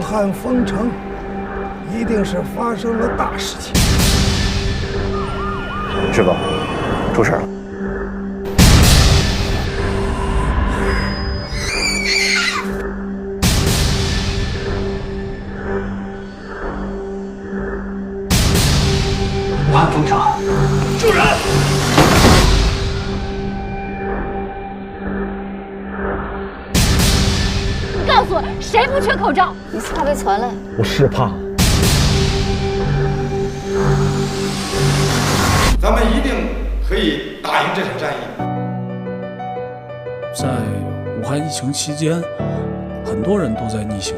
武汉封城，一定是发生了大事情。师傅，出事了。武汉封城，救人！谁不缺口罩？你是怕被传染？我是怕。咱们一定可以打赢这场战役。在武汉疫情期间，很多人都在逆行。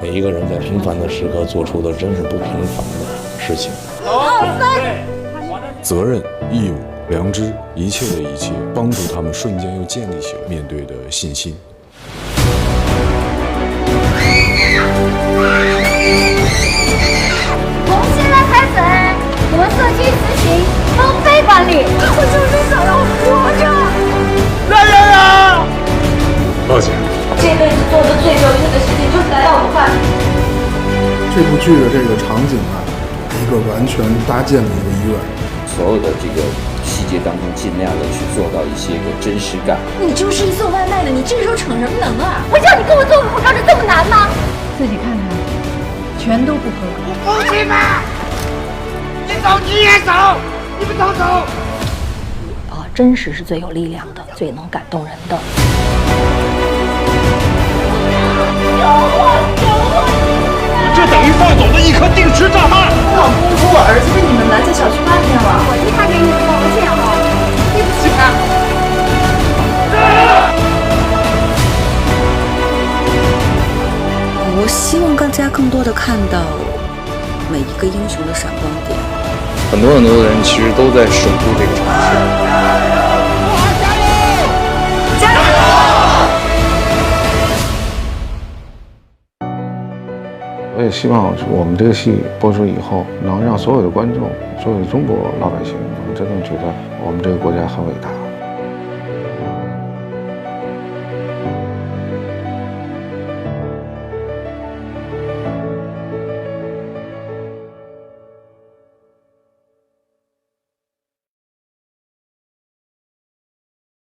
每一个人在平凡的时刻做出的真是不平凡的事情。责任、义务、良知，一切的一切，帮助他们瞬间又建立起了面对的信心。从现在开始，我们社区实行封闭管理。我就是想要活着。来人啊！报警。这辈子做的最正确的事情就是来到武汉。这部剧的这个场景啊，一个完全搭建的一个医院，所有的这个细节当中，尽量的去做到一些个真实感。你就是一送外卖的，你这时候逞什么能啊？我叫你给我做个口罩，这这么难吗？自己看看，全都不合格。我不行吧？你走你也走，你们都走。啊，真实是最有力量的，最能感动人的。我希望大家更多的看到每一个英雄的闪光点。很多很多的人其实都在守护这个城市。我也希望我们这个戏播出以后，能让所有的观众、所有的中国老百姓，能真正觉得我们这个国家很伟大。